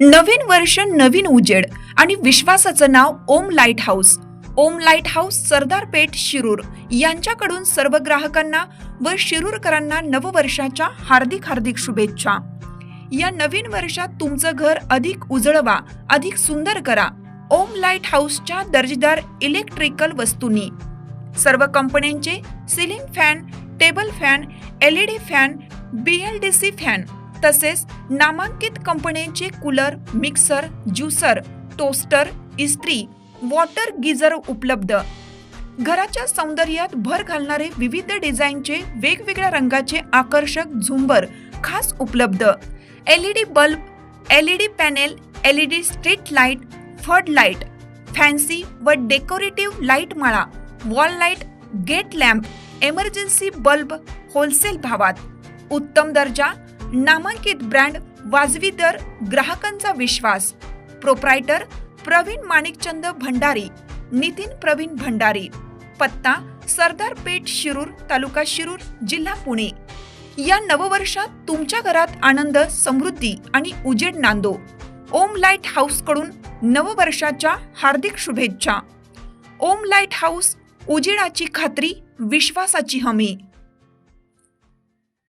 नवीन वर्ष नवीन उजेड. आणि विश्वासाचं नाव Om lighthouse Om lighthouse Sardar Peth Shirur. यांच्याकडून सर्व ग्राहकांना व शिरूरकरांना नववर्षाच्या हार्दिक हार्दिक शुभेच्छा. या नवीन वर्षात तुमचं घर अधिक उजळवा अधिक सुंदर करा. ओम लाइट हाऊसच्या दर्जेदार इलेक्ट्रिकल वस्तूंनी. सर्व कंपन्यांचे ceiling fan table fan L E D fan B L D C fan. तसेच नामांकित कंपन्यांचे कूलर मिक्सर ज्युसर टोस्टर इस्त्री वॉटर गिझर उपलब्ध. घराच्या सौंदर्यात भर घालणारे विविध डिझाईनचे वेगवेगळ्या रंगाचे आकर्षक झुंबर खास उपलब्ध. L E D bulb L E D panel L E D street light flood light fancy व डेकोरेटिव्ह लाइट माळा wall light gate lamp emergency bulb wholesale भावात. उत्तम दर्जा नामांकित ब्रँड वाजवी दर ग्राहकांचा विश्वास. प्रोप्रायटर प्रवीण माणिकचंद भंडारी नितीन प्रवीण भंडारी. पत्ता सरदार पेठ शिरूर तालुका शिरूर जिल्हा पुणे. या नववर्षात तुमच्या घरात आनंद समृद्धी आणि उजेड नांदो. ओम लाइट हाऊसकडून नववर्षाच्या हार्दिक शुभेच्छा. ओम लाइट हाऊस उजेडाची खात्री विश्वासाची हमी.